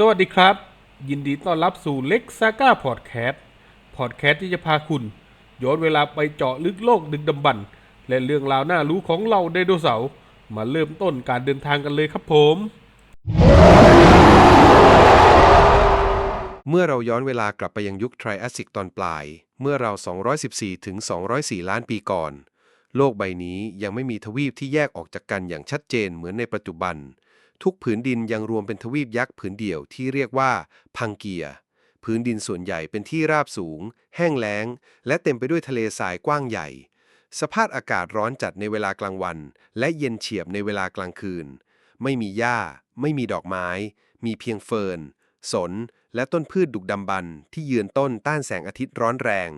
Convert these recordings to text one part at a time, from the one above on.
สวัสดีครับ ยินดีต้อนรับสู่เล็กซาก้าพอดแคสต์พอดแคสต์ที่จะพาคุณ ย้อนเวลาไปเจาะลึกโลกดึกดำบรรพ์และเรื่องราวน่ารู้ของเราไดโนเสาร์มาเริ่มต้นการเดินทางกันเลยครับผม เมื่อเราย้อนเวลากลับไปยังยุคไทรแอสซิกตอนปลาย เมื่อเรา 214 ถึง 204 ล้านปีก่อน โลกใบนี้ยังไม่มีทวีปที่แยกออกจากกันอย่างชัดเจนเหมือนในปัจจุบัน ทุกผืนดินยังรวมเป็นทวีปยักษ์ผืนเดียวที่เรียกว่าพังเกียพื้นดินส่วนใหญ่เป็นที่ราบสูง แห้งแล้ง และเต็มไปด้วยทะเลทรายกว้างใหญ่ สภาพอากาศร้อนจัดในเวลากลางวัน และเย็นเฉียบในเวลากลางคืน ไม่มีหญ้า ไม่มีดอกไม้ มีเพียงเฟิร์น สน และต้นพืชดุกดำบรรที่ยืนต้นต้านแสงอาทิตย์ร้อนแรง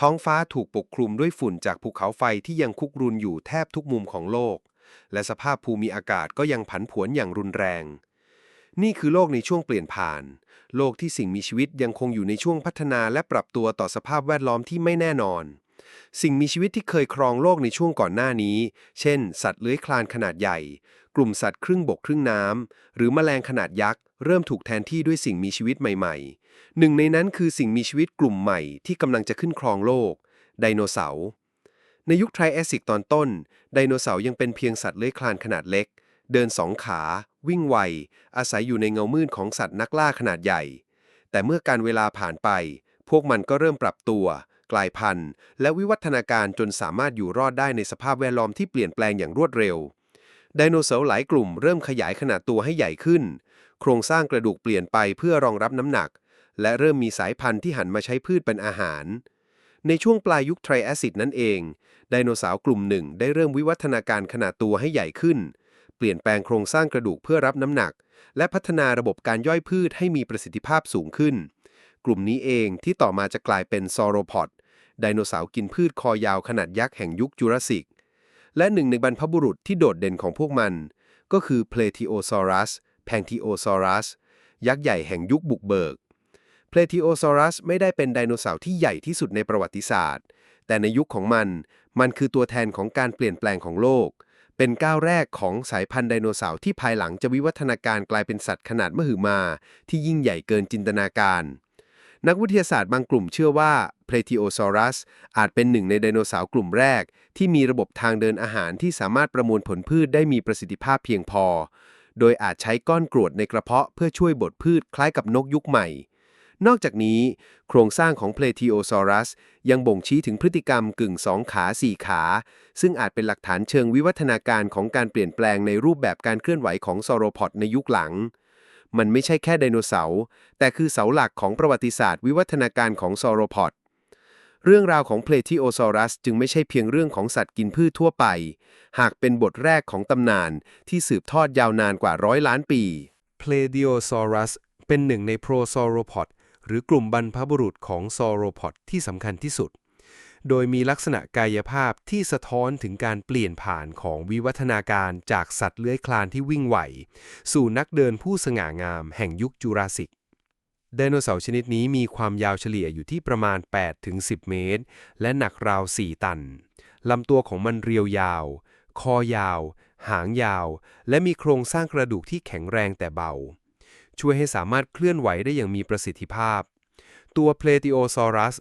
ท้องฟ้าถูกปกคลุมด้วยฝุ่นจากภูเขาไฟที่ยังคุกรุนอยู่แทบทุกมุมของโลก และสภาพภูมิอากาศก็ยังผันผวนอย่างรุนแรง นี่คือโลกในช่วงเปลี่ยนผ่าน โลกที่สิ่งมีชีวิตยังคงอยู่ในช่วงพัฒนาและปรับตัวต่อสภาพแวดล้อมที่ไม่แน่นอน สิ่งมีชีวิตที่เคยครองโลกในช่วงก่อนหน้านี้ เช่น สัตว์เลื้อยคลานขนาดใหญ่ กลุ่มสัตว์ครึ่งบกครึ่งน้ำหรือแมลงขนาดยักษ์เริ่มถูกแทนที่ด้วยสิ่งมีชีวิตใหม่ๆ หนึ่งในนั้นคือสิ่งมีชีวิตกลุ่มใหม่ที่กำลังจะขึ้นครองโลก ไดโนเสาร์ ในยุคไทรแอสซิกตอนต้น ไดโนเสาร์ยังเป็นเพียงสัตว์เลื้อยคลานขนาดเล็ก เดินสองขา วิ่งไว อาศัยอยู่ในเงามืดของสัตว์นักล่าขนาดใหญ่ แต่เมื่อการเวลาผ่านไป พวกมันก็เริ่มปรับตัว กลายพันธุ์ และวิวัฒนาการจนสามารถอยู่รอดได้ในสภาพแวดล้อมที่เปลี่ยนแปลงอย่างรวดเร็ว ไดโนเสาร์หลายกลุ่มเริ่มขยายขนาดตัวให้ใหญ่ขึ้น โครงสร้างกระดูกเปลี่ยนไปเพื่อรองรับน้ำหนัก และเริ่มมีสายพันธุ์ที่หันมาใช้พืชเป็นอาหาร ในช่วงปลายยุคไทรแอสซิดนั่นเอง ไดโนเสาร์กลุ่มหนึ่งได้เริ่มวิวัฒนาการขนาดตัวให้ใหญ่ขึ้น เปลี่ยนแปลงโครงสร้างกระดูกเพื่อรับน้ำหนัก และพัฒนาระบบการย่อยพืชให้มีประสิทธิภาพสูงขึ้น กลุ่มนี้เองที่ต่อมาจะกลายเป็นซอโรพอดไดโนเสาร์กินพืชคอยาวขนาดยักษ์แห่งยุคจูราสสิก และหนึ่งในบรรพบุรุษที่โดดเด่นของพวกมัน ก็คือ Plateosaurus Pantiosaurus ยักษ์ใหญ่แห่งยุคบุกเบิก Plateosaurus ไม่ได้เป็นไดโนเสาร์ที่ใหญ่ที่สุดในประวัติศาสตร์ แต่ในยุคของมัน มันคือตัวแทนของการเปลี่ยนแปลงของโลก เป็นก้าวแรกของสายพันธุ์ไดโนเสาร์ที่ภายหลังจะวิวัฒนาการกลายเป็นสัตว์ขนาดมหึมาที่ยิ่งใหญ่เกินจินตนาการ นักวิทยาศาสตร์บางกลุ่มเชื่อว่า Plateosaurus อาจเป็นหนึ่งในไดโนเสาร์กลุ่มแรก ที่มีระบบทางเดินอาหารที่สามารถประมวลผลพืชได้มีประสิทธิภาพเพียงพอ โดยอาจใช้ก้อนกรวดในกระเพาะเพื่อช่วยบดพืชคล้ายกับนกยุคใหม่ นอกจากนี้ โครงสร้างของ Plateosaurus ยังบ่งชี้ถึงพฤติกรรมกึ่งสองขาสี่ขา ซึ่งอาจเป็นหลักฐานเชิงวิวัฒนาการของการเปลี่ยนแปลงในรูปแบบการเคลื่อนไหวของซอโรพอดในยุคหลัง มันไม่ใช่แค่ไดโนเสาร์แต่คือเสาหลักของประวัติศาสตร์วิวัฒนาการของซอโรพอดเรื่องราวของ Plateosaurus จึงไม่ใช่เพียงเรื่องของสัตว์กินพืชทั่วไป หากเป็นบทแรกของตำนานที่สืบทอดยาวนานกว่าร้อยล้านปี Plateosaurus เป็นหนึ่งใน Prosauropod หรือกลุ่มบรรพบุรุษของ Sauropod ที่สำคัญที่สุด โดยมีลักษณะกายภาพที่สะท้อนถึงการเปลี่ยนผ่านของวิวัฒนาการจากสัตว์เลื้อยคลานที่วิ่งไหว สู่นักเดินผู้สง่างามแห่งยุคจูราสสิกไดโนเสาร์ชนิดนี้มีความยาวเฉลี่ยอยู่ที่ประมาณ 8-10 เมตร และหนักราว 4 ตัน ลำตัวของมันเรียวยาว คอยาว หางยาว และมีโครงสร้างกระดูกที่แข็งแรงแต่เบา ช่วยให้สามารถเคลื่อนไหวได้อย่างมีประสิทธิภาพ ตัว Plateosaurus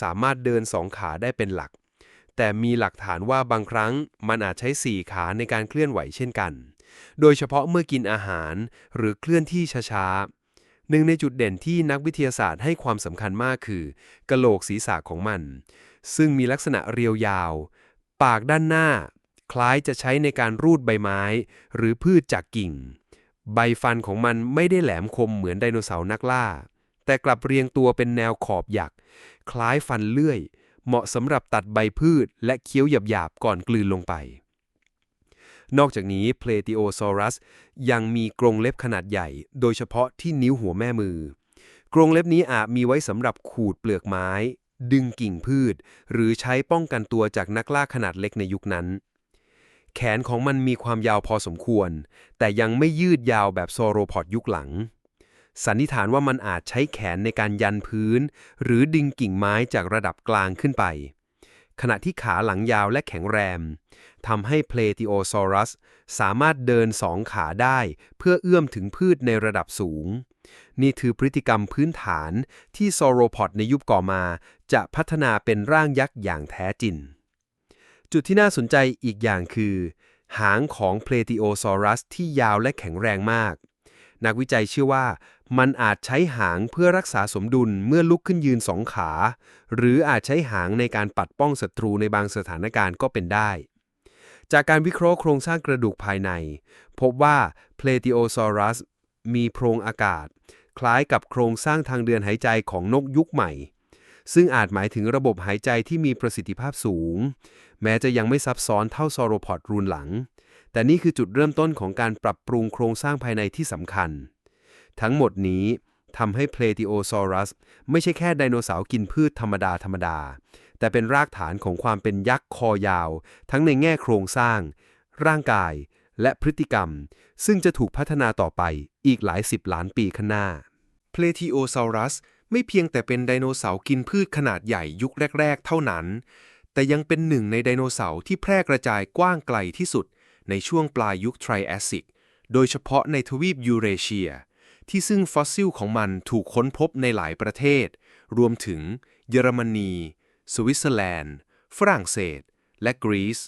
สามารถเดินสองขาได้เป็นหลัก แต่มีหลักฐานว่าบางครั้งมันอาจใช้สี่ขาในการเคลื่อนไหวเช่นกัน โดยเฉพาะเมื่อกินอาหารหรือเคลื่อนที่ช้าๆ หนึ่งในจุดเด่นที่นักวิทยาศาสตร์ให้ความสำคัญมากคือกะโหลกศีรษะของมัน ซึ่งมีลักษณะเรียวยาว ปากด้านหน้า คล้ายจะใช้ในการรูดใบไม้ หรือพืชจากกิ่ง ใบฟันของมันไม่ได้แหลมคมเหมือนไดโนเสาร์นักล่า แต่กลับเรียงตัวเป็นแนวขอบหยัก คล้ายฟันเลื่อย เหมาะสำหรับตัดใบพืชและเคี้ยวหยาบๆก่อนกลืนลงไป นอกจากนี้ Plateosaurus ยังมีกรงเล็บขนาดใหญ่ โดยเฉพาะที่นิ้วหัวแม่มือ กรงเล็บนี้อาจมีไว้สำหรับขูดเปลือกไม้ ดึงกิ่งพืช หรือใช้ป้องกันตัวจากนักล่าขนาดเล็กในยุคนั้น แขนของมันมีความยาวพอสมควร แต่ยังไม่ยืดยาวแบบโซโรพอดยุคหลัง สันนิษฐานว่ามันอาจใช้แขนในการยันพื้น หรือดึงกิ่งไม้จากระดับกลางขึ้นไป ขณะที่ขาหลังยาวและแข็งแรงทำให้ Plateosaurus สามารถเดินสองขาได้เพื่อเอื้อมถึงพืชในระดับสูง นี่คือพฤติกรรมพื้นฐานที่ซอโรพอดในยุคก่อมา จะพัฒนาเป็นร่างยักษ์อย่างแท้จริง จุดที่น่าสนใจอีกอย่างคือ หางของเพลติโอซอรัสที่ยาวและแข็งแรงมาก นักวิจัยเชื่อว่า มันอาจใช้หางเพื่อรักษาสมดุลเมื่อลุกขึ้นยืนสองขา หรืออาจใช้หางในการปัดป้องศัตรูในบางสถานการณ์ก็เป็นได้ จากการวิเคราะห์โครงสร้างกระดูกภายใน พบว่าเพลติโอซอรัสมีโพรงอากาศ คล้ายกับโครงสร้างทางเดินหายใจของนกยุคใหม่ ซึ่งอาจหมายถึงระบบหายใจที่มีประสิทธิภาพสูง แม้จะยังไม่ซับซ้อนเท่าซอโรพอดรูนหลัง แต่นี่คือจุดเริ่มต้นของการปรับปรุงโครงสร้างภายในที่สำคัญ ทั้งหมดนี้ทำให้เพลติโอซอรัสไม่ใช่แค่ไดโนเสาร์กินพืชธรรมดาธรรมดา แต่เป็นรากฐานของความเป็นยักษ์คอยาว ทั้งในแง่โครงสร้าง ร่างกาย และพฤติกรรม ซึ่งจะถูกพัฒนาต่อไปอีกหลายสิบล้านปีข้างหน้าเพลทิโอซารัส ไม่เพียงแต่เป็นไดโนเสาร์กินพืชขนาดใหญ่ยุคแรก ๆ เท่านั้น แต่ยังเป็นหนึ่งในไดโนเสาร์ที่แพร่กระจายกว้างไกลที่สุด ในช่วงปลายยุคไทรแอสซิก โดยเฉพาะในทวีปยูเรเชีย ที่ซึ่งฟอสซิลของมันถูกค้นพบในหลายประเทศ รวมถึง เยอรมนี สวิตเซอร์แลนด์ ฝรั่งเศส และกรีซ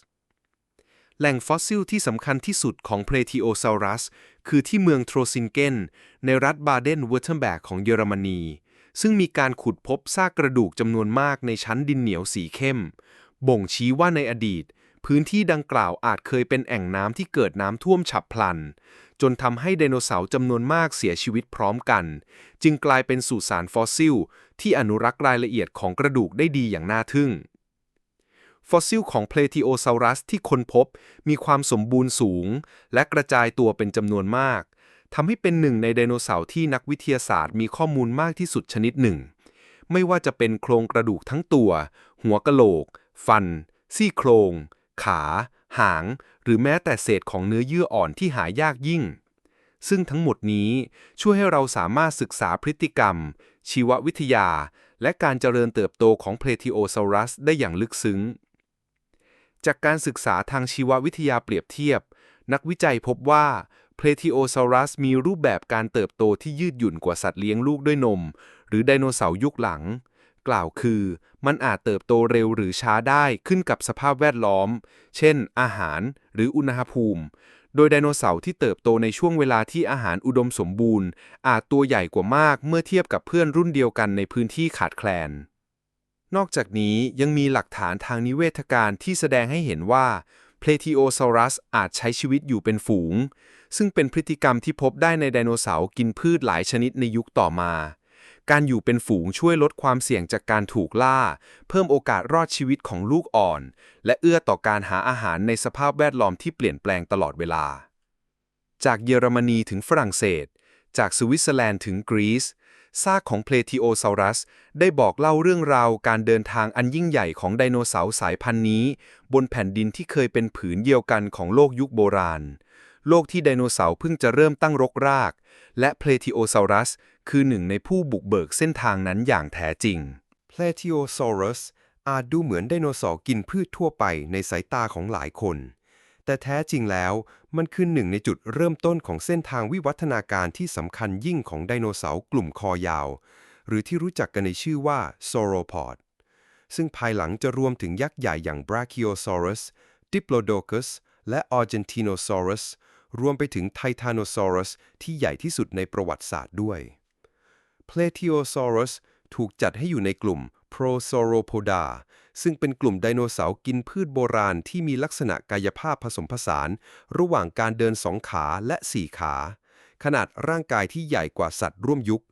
แหล่งฟอสซิลที่สำคัญที่สุดของเพลทิโอซารัส คือที่เมืองโทรซินเกนในรัฐบาเดนเวอร์เทมแบกของเยอรมนี ซึ่งมีการขุดพบซากกระดูกจำนวนมากในชั้นดินเหนียวสีเข้ม บ่งชี้ว่าในอดีต พื้นที่ดังกล่าวอาจเคยเป็นแอ่งน้ำที่เกิดน้ำท่วมฉับพลัน จนทำให้ไดโนเสาร์จำนวนมากเสียชีวิตพร้อมกัน จึงกลายเป็นสุสานฟอสซิล ที่อนุรักษ์รายละเอียดของกระดูกได้ดีอย่างน่าทึ่งฟอสซิลของเพลทิโอซารัสที่ค้นพบมีความสมบูรณ์สูง และกระจายตัวเป็นจำนวนมาก ทำให้เป็นหนึ่งในไดโนเสาร์ที่นักวิทยาศาสตร์มีข้อมูลมากที่สุดชนิดหนึ่ง ไม่ว่าจะเป็นโครงกระดูกทั้งตัว หัวกะโหลก ฟัน ซี่โครง ขา หาง หรือแม้แต่เศษของเนื้อเยื่ออ่อนที่หายากยิ่ง ซึ่งทั้งหมดนี้ช่วยให้เราสามารถศึกษาพฤติกรรม ชีววิทยา และการเจริญเติบโตของเพลทิโอซารัสได้อย่างลึกซึ้ง จากการศึกษาทางชีววิทยาเปรียบเทียบ นักวิจัยพบว่า เพลทิโอซารัสมีรูปแบบการเติบโตที่ยืดหยุ่นกว่าสัตว์เลี้ยงลูกด้วยนม หรือไดโนเสาร์ยุคหลัง กล่าวคือ มันอาจเติบโตเร็วหรือช้าได้ขึ้นกับสภาพแวดล้อม เช่น อาหารหรืออุณหภูมิ โดยไดโนเสาร์ที่เติบโตในช่วงเวลาที่อาหารอุดมสมบูรณ์ อาจตัวใหญ่กว่ามากเมื่อเทียบกับเพื่อนรุ่นเดียวกันในพื้นที่ขาดแคลนนอกจากนี้ยังมีหลักฐานทางนิเวศการที่แสดงให้เห็นว่าเพลทิโอซารัสอาจใช้ชีวิตอยู่เป็นฝูง ซึ่งเป็นพฤติกรรมที่พบได้ในไดโนเสาร์กินพืชหลายชนิดในยุคต่อมา การอยู่เป็นฝูงช่วยลดความเสี่ยงจากการถูกล่า เพิ่มโอกาสรอดชีวิตของลูกอ่อน และเอื้อต่อการหาอาหารในสภาพแวดล้อมที่เปลี่ยนแปลงตลอดเวลา จากเยอรมนีถึงฝรั่งเศส จากสวิตเซอร์แลนด์ถึงกรีซซากของเพลทิโอซารัส ได้บอกเล่าเรื่องราวการเดินทางอันยิ่งใหญ่ของไดโนเสาร์สายพันธุ์นี้ บนแผ่นดินที่เคยเป็นผืนเดียวกันของโลกยุคโบราณ โลกที่ไดโนเสาร์เพิ่งจะเริ่มตั้งรกราก และเพลทิโอซารัสคือหนึ่งในผู้บุกเบิกเส้นทางนั้นอย่างแท้จริง Plateosaurus อาจดูเหมือนไดโนเสาร์กินพืชทั่วไปในสายตาของหลายคน แต่แท้จริงแล้วมันคือหนึ่งในจุดเริ่มต้นของเส้นทางวิวัฒนาการที่สำคัญยิ่งของไดโนเสาร์กลุ่มคอยาว หรือที่รู้จักกันในชื่อว่า Sauropod ซึ่งภายหลังจะรวมถึงยักษ์ใหญ่อย่าง Brachiosaurus, Diplodocus และ Argentinosaurus รวมไปถึง Titanosaurus ที่ใหญ่ที่สุดในประวัติศาสตร์ด้วย Plateosaurus ถูกจัดให้อยู่ในกลุ่ม Prosauropoda ซึ่งเป็นกลุ่มไดโนเสาร์กินพืชโบราณที่มีลักษณะกายภาพผสมผสาน ระหว่างการเดินสองขาและสี่ขา ขนาดร่างกายที่ใหญ่กว่าสัตว์ร่วมยุค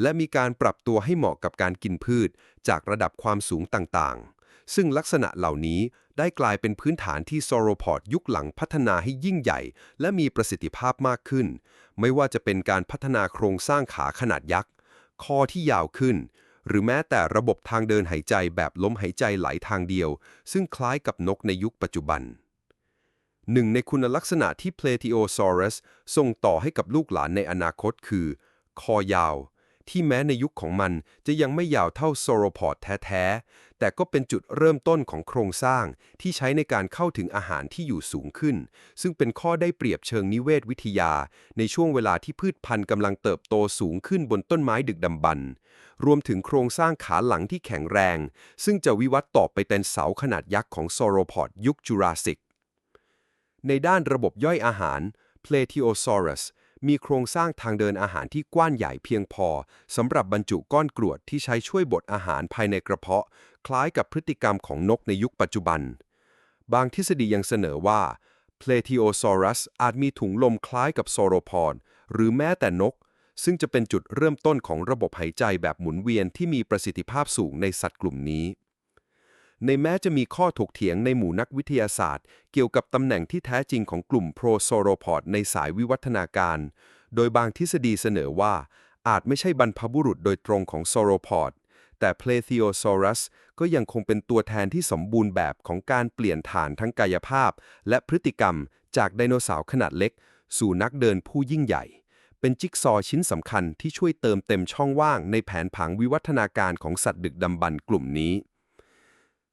และมีการปรับตัวให้เหมาะกับการกินพืช จากระดับความสูงต่างๆ ซึ่งลักษณะเหล่านี้ ได้กลายเป็นพื้นฐานที่ซอโรพอดยุคหลังพัฒนาให้ยิ่งใหญ่ และมีประสิทธิภาพมากขึ้น ไม่ว่าจะเป็นการพัฒนาโครงสร้างขาขนาดยักษ์ คอที่ยาวขึ้น หรือแม้แต่ระบบทางเดินหายใจแบบลมหายใจไหลทางเดียว ซึ่งคล้ายกับนกในยุคปัจจุบันหนึ่งในคุณลักษณะที่ Plateosaurus ส่งต่อให้กับลูกหลานในอนาคตคือ คอยาว ที่แม้ในยุคของมันจะยังไม่ยาวเท่าโซโรพอดแท้ๆ แต่ก็เป็นจุดเริ่มต้นของโครงสร้างที่ใช้ในการเข้าถึงอาหารที่อยู่สูงขึ้น ซึ่งเป็นข้อได้เปรียบเชิงนิเวศวิทยา ในช่วงเวลาที่พืชพันธุ์กำลังเติบโตสูงขึ้นบนต้นไม้ดึกดำบรรพ์รวมถึงโครงสร้างขาหลังที่แข็งแรง ซึ่งจะวิวัฒน์ต่อไปเป็นเสาขนาดยักษ์ของโซโรพอดยุคจูราสสิกในด้านระบบย่อยอาหาร Plateosaurus มีโครงสร้างทางเดินอาหารที่กว้างใหญ่เพียงพอสำหรับบรรจุก้อนกรวดที่ใช้ช่วยบดอาหารภายในกระเพาะ คล้ายกับพฤติกรรมของนกในยุคปัจจุบัน บางทฤษฎียังเสนอว่า Plateosaurus อาจมีถุงลมคล้ายกับโซโรพอดหรือแม้แต่นก ซึ่งจะเป็นจุดเริ่มต้นของระบบหายใจแบบหมุนเวียนที่มีประสิทธิภาพสูงในสัตว์กลุ่มนี้ ในแม้จะมีข้อถกเถียงในหมู่นักวิทยาศาสตร์ เกี่ยวกับตำแหน่งที่แท้จริงของกลุ่มโปรโซโรพอดในสายวิวัฒนาการ โดยบางทฤษฎีเสนอว่า อาจไม่ใช่บรรพบุรุษโดยตรงของโซโรพอดแต่ Plateosaurus ก็ยังคงเป็นตัวแทนที่สมบูรณ์แบบของการเปลี่ยนฐานทั้งกายภาพ และพฤติกรรมจากไดโนเสาร์ขนาดเล็ก สู่นักเดินผู้ยิ่งใหญ่ เป็นจิ๊กซอว์ชิ้นสำคัญที่ช่วยเติมเต็มช่องว่างในแผนผังวิวัฒนาการของสัตว์ดึกดำบรรพ์กลุ่มนี้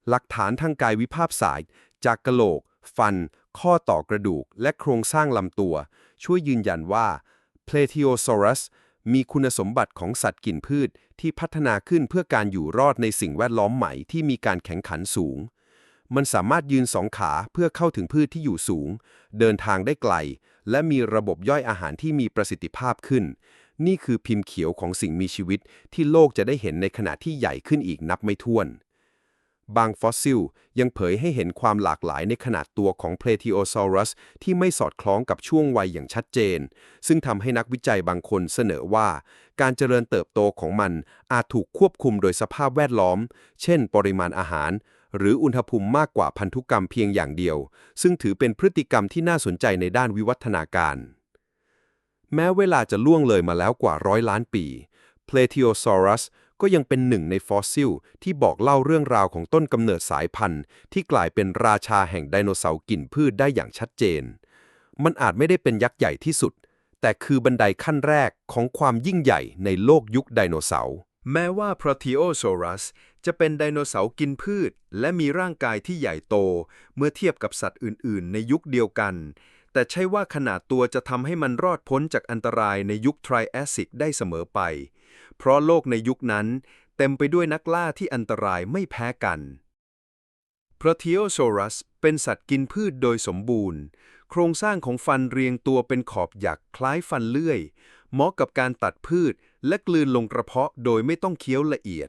หลักฐานทางกายวิภาพศาสตร์จากกระโหลก ฟัน ข้อต่อกระดูก และโครงสร้างลำตัว ช่วยยืนยันว่า Plateosaurus มีคุณสมบัติของสัตว์กินพืชที่พัฒนาขึ้นเพื่อการอยู่รอดในสิ่งแวดล้อมใหม่ที่มีการแข่งขันสูง มันสามารถยืนสองขาเพื่อเข้าถึงพืชที่อยู่สูง เดินทางได้ไกล และมีระบบย่อยอาหารที่มีประสิทธิภาพขึ้น นี่คือพิมพ์เขียวของสิ่งมีชีวิตที่โลกจะได้เห็นในขณะที่ใหญ่ขึ้นอีกนับไม่ถ้วน บางฟอสซิล ยังเผยให้เห็นความหลากหลายในขนาดตัวของ Plateosaurus ที่ไม่สอดคล้องกับช่วงวัยอย่างชัดเจน ซึ่งทำให้นักวิจัยบางคนเสนอว่า การเจริญเติบโตของมันอาจถูกควบคุมโดยสภาพแวดล้อม เช่น ปริมาณอาหาร หรืออุณหภูมิมากกว่าพันธุกรรมเพียงอย่างเดียว ซึ่งถือเป็นพฤติกรรมที่น่าสนใจในด้านวิวัฒนาการ แม้เวลาจะล่วงเลยมาแล้วกว่าร้อยล้านปี Plateosaurus ก็ยังเป็นหนึ่งในฟอสซิล ที่บอกเล่าเรื่องราวของต้นกำเนิดสายพันธุ์ ที่กลายเป็นราชาแห่งไดโนเสาร์กินพืชได้อย่างชัดเจน มันอาจไม่ได้เป็นยักษ์ใหญ่ที่สุด แต่คือบันไดขั้นแรกของความยิ่งใหญ่ในโลกยุคไดโนเสาร์แม้ว่า Proteosaurus จะเป็นไดโนเสาร์กินพืช และมีร่างกายที่ใหญ่โต เมื่อเทียบกับสัตว์อื่น ๆ ในยุคเดียวกัน แต่ใช่ว่าขนาดตัวจะทำให้มันรอดพ้นจากอันตรายในยุคไทรแอสซิกได้เสมอไป เพราะโลกในยุคนั้นเต็มไปด้วยนักล่าที่อันตรายไม่แพ้กัน Proteosaurus เป็นสัตว์กินพืชโดยสมบูรณ์ โครงสร้างของฟันเรียงตัวเป็นขอบหยักคล้ายฟันเลื่อย เหมาะกับการตัดพืชและกลืนลงกระเพาะโดยไม่ต้องเคี้ยวละเอียด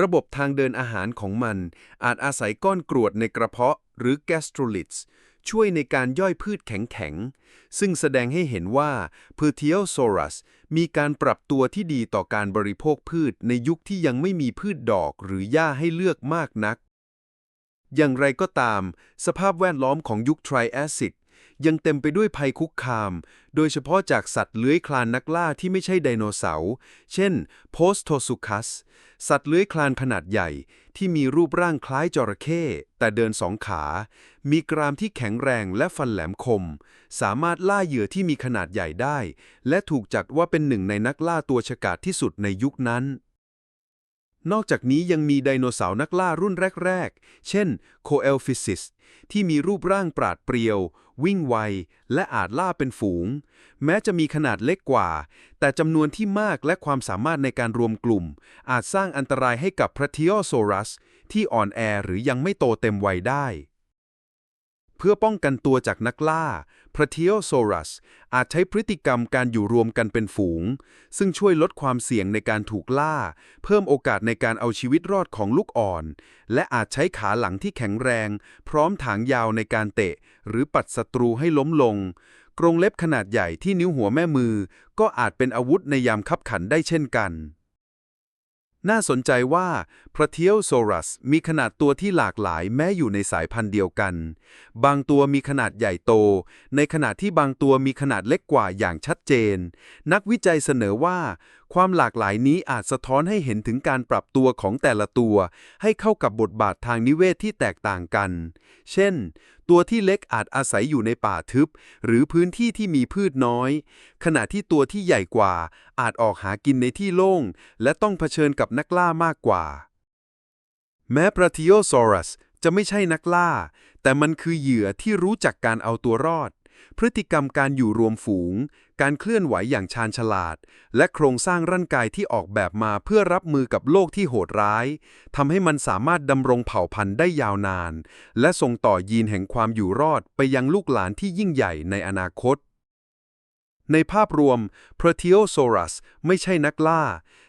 ระบบทางเดินอาหารของมันอาจอาศัยก้อนกรวดในกระเพาะหรือ gastroliths ช่วยในการย่อยพืชแข็งๆ ซึ่งแสดงให้เห็นว่า Proteosaurus มีการปรับตัวที่ดีต่อการบริโภคพืชในยุคที่ยังไม่มีพืชดอกหรือหญ้าให้เลือกมากนัก อย่างไรก็ตาม สภาพแวดล้อมของยุคไทรแอสซิก ยังเต็มไปด้วยภัยคุกคาม โดยเฉพาะจากสัตว์เลื้อยคลานนักล่าที่ไม่ใช่ไดโนเสาร์ เช่นโพสโทสุคัส สัตว์เลื้อยคลานขนาดใหญ่ที่มีรูปร่างคล้ายจระเข้แต่เดินสองขา มีกรามที่แข็งแรงและฟันแหลมคม สามารถล่าเหยื่อที่มีขนาดใหญ่ได้ และถูกจัดว่าเป็นหนึ่งในนักล่าตัวฉกาจที่สุดในยุคนั้นนอกจากนี้ยังมีไดโนเสาร์นักล่ารุ่นแรก ๆ เช่นโคเอลฟิซิสที่มีรูปร่างปราดเปรียว วิ่งไว และอาจล่าเป็นฝูง แม้จะมีขนาดเล็กกว่า แต่จำนวนที่มากและความสามารถในการรวมกลุ่ม อาจสร้างอันตรายให้กับพระทิโอโซรัส ที่อ่อนแอหรือยังไม่โตเต็มวัยได้ เพื่อป้องกันตัวจากนักล่าพระทิโอโซรัส อาจใช้พฤติกรรมการอยู่รวมกันเป็นฝูง ซึ่งช่วยลดความเสี่ยงในการถูกล่า เพิ่มโอกาสในการเอาชีวิตรอดของลูกอ่อน และอาจใช้ขาหลังที่แข็งแรง พร้อมถางยาวในการเตะ หรือปัดศัตรูให้ล้มลง กรงเล็บขนาดใหญ่ที่นิ้วหัวแม่มือ ก็อาจเป็นอาวุธในยามคับขันได้เช่นกัน น่าสนใจว่า พระเทียวโซรัสมีขนาดตัวที่หลากหลายแม้อยู่ในสายพันธุ์เดียวกัน บางตัวมีขนาดใหญ่โต ในขณะที่บางตัวมีขนาดเล็กกว่าอย่างชัดเจน นักวิจัยเสนอว่า ความหลากหลายนี้อาจสะท้อนให้เห็นถึงการปรับตัวของแต่ละตัว ให้เข้ากับบทบาททางนิเวศที่แตกต่างกัน เช่น ตัวที่เล็กอาจอาศัยอยู่ในป่าทึบ หรือพื้นที่ที่มีพืชน้อย ขณะที่ตัวที่ใหญ่กว่าอาจออกหากินในที่โล่ง และต้องเผชิญกับนักล่ามากกว่า แม้ปราทิโอซอรัสจะไม่ใช่นักล่า แต่มันคือเหยื่อที่รู้จักการเอาตัวรอด พฤติกรรมการอยู่รวมฝูง การเคลื่อนไหวอย่างชาญฉลาด และโครงสร้างร่างกายที่ออกแบบมาเพื่อรับมือกับโลกที่โหดร้ายทำให้มันสามารถดำรงเผ่าพันธุ์ได้ยาวนาน และส่งต่อยีนแห่งความอยู่รอดไปยังลูกหลานที่ยิ่งใหญ่ในอนาคต ในภาพรวม Proteosaurus ไม่ใช่นักล่า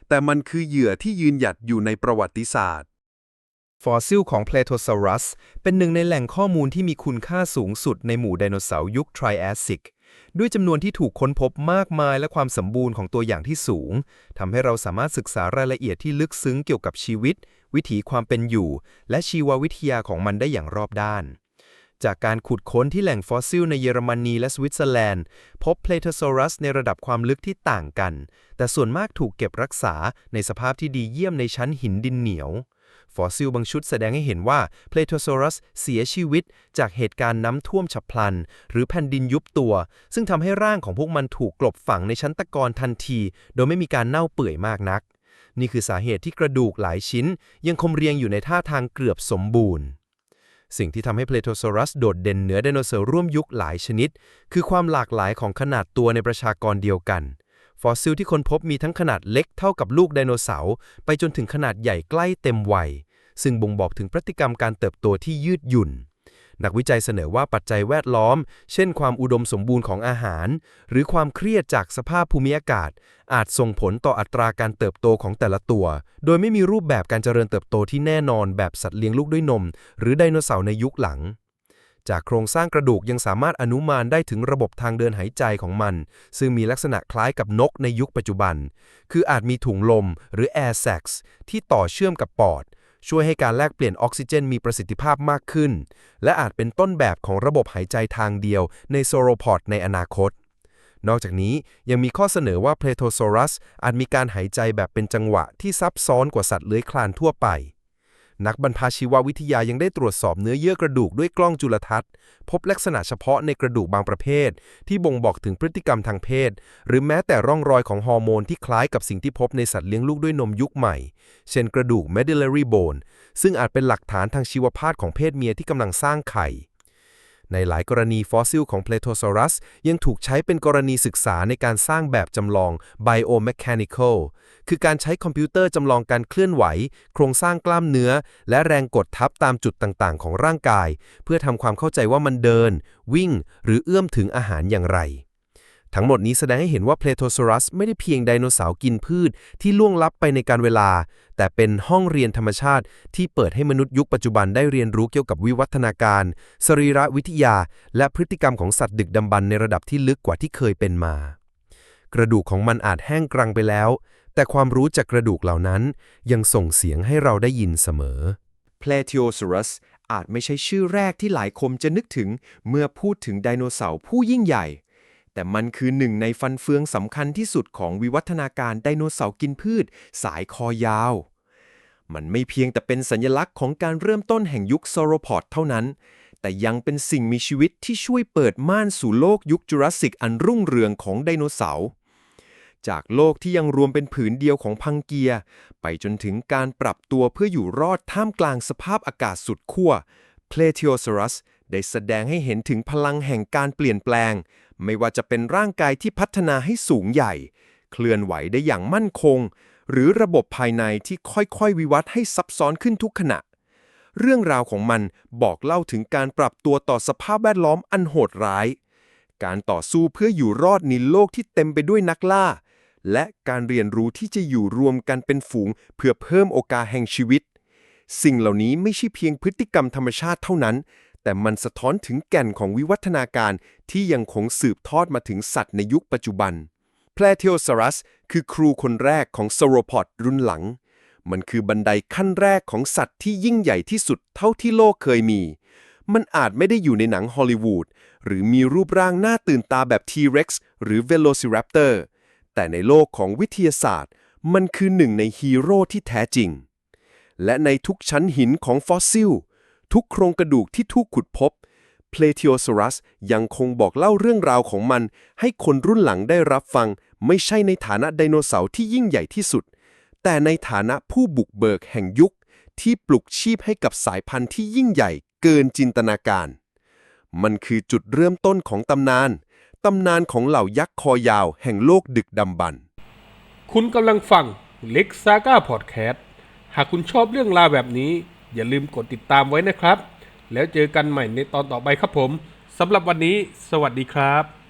แต่มันคือเหยื่อที่ยืนหยัดอยู่ในประวัติศาสตร์ ฟอสซิลของ Plateosaurus เป็นหนึ่งในแหล่งข้อมูลที่มีคุณค่าสูงสุดในหมู่ไดโนเสาร์ยุค Triassic ด้วยจำนวนที่ถูกค้นพบมากมายและความสมบูรณ์ของตัวอย่างที่สูงทำให้เราสามารถศึกษารายละเอียดที่ลึกซึ้งเกี่ยวกับชีวิต วิถีความเป็นอยู่ และชีววิทยาของมันได้อย่างรอบด้าน จากการขุดค้นที่แหล่งฟอสซิลในเยอรมนีและสวิตเซอร์แลนด์ พบ Plateosaurus ในระดับความลึกที่ต่างกัน แต่ส่วนมากถูกเก็บรักษาในสภาพที่ดีเยี่ยมในชั้นหินดินเหนียว ฟอสซิลบางชุดแสดงให้เห็นว่า Plateosaurus เสียชีวิต จากเหตุการณ์น้ำท่วมฉับพลัน หรือแผ่นดินยุบตัว ซึ่งทำให้ร่างของพวกมันถูกกลบฝังในชั้นตะกอนทันที โดยไม่มีการเน่าเปื่อยมากนัก นี่คือสาเหตุที่กระดูกหลายชิ้น ยังคงเรียงอยู่ในท่าทางเกือบสมบูรณ์สิ่งที่ทำให้ Plateosaurus โดดเด่นเหนือไดโนเสาร์ร่วมยุคหลายชนิด คือความหลากหลายของขนาดตัวในประชากรเดียวกัน ฟอสซิลที่ค้นพบมีทั้งขนาดเล็กเท่ากับลูกไดโนเสาร์ไปจนถึงขนาดใหญ่ใกล้เต็มวัย ซึ่งบ่งบอกถึงพฤติกรรมการเติบโตที่ยืดหยุ่น นักวิจัยเสนอว่าปัจจัยแวดล้อม เช่นความอุดมสมบูรณ์ของอาหาร หรือความเครียดจากสภาพภูมิอากาศ อาจส่งผลต่ออัตราการเติบโตของแต่ละตัว โดยไม่มีรูปแบบการเจริญเติบโตที่แน่นอนแบบสัตว์เลี้ยงลูกด้วยนม หรือไดโนเสาร์ในยุคหลังจากโครงสร้างกระดูกยังสามารถอนุมานได้ถึงระบบทางเดินหายใจของมัน ซึ่งมีลักษณะคล้ายกับนกในยุคปัจจุบัน คืออาจมีถุงลมหรือ air sacs ที่ต่อเชื่อมกับปอด ช่วยให้การแลกเปลี่ยนออกซิเจนมีประสิทธิภาพมากขึ้น และอาจเป็นต้นแบบของระบบหายใจทางเดียวในโซโรพอดในอนาคต นอกจากนี้ยังมีข้อเสนอว่าเพลโทโซรัสอาจมีการหายใจแบบเป็นจังหวะที่ซับซ้อนกว่าสัตว์เลื้อยคลานทั่วไป นักบรรพชีววิทยายังได้ตรวจสอบเนื้อเยื่อกระดูกด้วยกล้องจุลทรรศน์ พบลักษณะเฉพาะในกระดูกบางประเภท ที่บ่งบอกถึงพฤติกรรมทางเพศ หรือแม้แต่ร่องรอยของฮอร์โมนที่คล้ายกับสิ่งที่พบในสัตว์เลี้ยงลูกด้วยนมยุคใหม่ เช่นกระดูก medullary bone ซึ่งอาจเป็นหลักฐานทางชีวภาพของเพศเมียที่กำลังสร้างไข่ ในหลายกรณีฟอสซิลของเพลโทซอรัสยังถูกใช้เป็นกรณีศึกษาในการสร้างแบบจำลอง biomechanical คือการใช้คอมพิวเตอร์จำลองการเคลื่อนไหว โครงสร้างกล้ามเนื้อ และแรงกดทับตามจุดต่างๆ ของร่างกาย เพื่อทำความเข้าใจว่ามันเดิน วิ่ง หรือเอื้อมถึงอาหารอย่างไร ทั้งหมดนี้แสดงให้เห็นว่า Plateosaurus ไม่ได้เพียงไดโนเสาร์กินพืชที่ล่วงลับไปในการเวลา แต่เป็นห้องเรียนธรรมชาติที่เปิดให้มนุษย์ยุคปัจจุบันได้เรียนรู้เกี่ยวกับวิวัฒนาการ สรีรวิทยา และพฤติกรรมของสัตว์ดึกดำบรรในระดับที่ลึกกว่าที่เคยเป็นมา กระดูกของมันอาจแห้งกรังไปแล้ว แต่ความรู้จากกระดูกเหล่านั้น ยังส่งเสียงให้เราได้ยินเสมอ Plateosaurus อาจไม่ใช่ชื่อแรกที่หลายคนจะนึกถึงเมื่อพูดถึงไดโนเสาร์ผู้ยิ่งใหญ่ แต่มันคือหนึ่งในฟันเฟืองสำคัญที่สุดของวิวัฒนาการไดโนเสาร์กินพืช สายคอยาว มันไม่เพียงแต่เป็นสัญลักษณ์ของการเริ่มต้นแห่งยุคซอโรพอดเท่านั้น แต่ยังเป็นสิ่งมีชีวิตที่ช่วยเปิดม่านสู่โลกยุคจูราสสิกอันรุ่งเรืองของไดโนเสาร์จากโลกที่ยังรวมเป็นผืนเดียวของพังเกีย ไปจนถึงการปรับตัวเพื่ออยู่รอดท่ามกลางสภาพอากาศสุดขั้ว Plateosaurus ได้แสดงให้เห็นถึงพลังแห่งการเปลี่ยนแปลง ไม่ว่าจะเป็นร่างกายที่พัฒนาให้สูงใหญ่ เคลื่อนไหวได้อย่างมั่นคง หรือระบบภายในที่ค่อยๆ วิวัฒน์ให้ซับซ้อนขึ้นทุกขณะ เรื่องราวของมันบอกเล่าถึงการปรับตัวต่อสภาพแวดล้อมอันโหดร้าย การต่อสู้เพื่ออยู่รอดในโลกที่เต็มไปด้วยนักล่า และการเรียนรู้ที่จะอยู่รวมกันเป็นฝูง เพื่อเพิ่มโอกาสแห่งชีวิต สิ่งเหล่านี้ไม่ใช่เพียงพฤติกรรมธรรมชาติเท่านั้น แต่มันสะท้อนถึงแก่นของวิวัฒนาการที่ยังคงสืบทอดมาถึงสัตว์ในยุคปัจจุบัน Plateosaurus คือครูคนแรกของ Sauropod รุ่นหลัง มันคือบันไดขั้นแรกของสัตว์ที่ยิ่งใหญ่ที่สุดเท่าที่โลกเคยมี มันอาจไม่ได้อยู่ในหนังฮอลลีวูดหรือมีรูปร่างน่าตื่นตาแบบ T-Rex หรือ Velociraptor แต่ในโลกของวิทยาศาสตร์ มันคือหนึ่งในฮีโร่ที่แท้จริง และในทุกชั้นหินของฟอสซิล ทุกโครงกระดูกที่ถูกขุดพบเพลเทโอซอรัสยังคงบอกเล่าเรื่องราวของมัน ให้คนรุ่นหลังได้รับฟัง ไม่ใช่ในฐานะไดโนเสาร์ที่ยิ่งใหญ่ที่สุด แต่ในฐานะผู้บุกเบิกแห่งยุค ที่ปลุกชีพให้กับสายพันธุ์ที่ยิ่งใหญ่เกินจินตนาการ มันคือจุดเริ่มต้นของตำนาน ตำนานของเหล่ายักษ์คอยาวแห่งโลกดึกดำบรรพ์คุณกำลังฟังเล็กซาก้าพอดแคสต์หากคุณชอบเรื่องราวแบบนี้ อย่าลืมกดติดตามไว้นะครับ แล้วเจอกันใหม่ในตอนต่อไปครับผมสำหรับวันนี้ สวัสดีครับ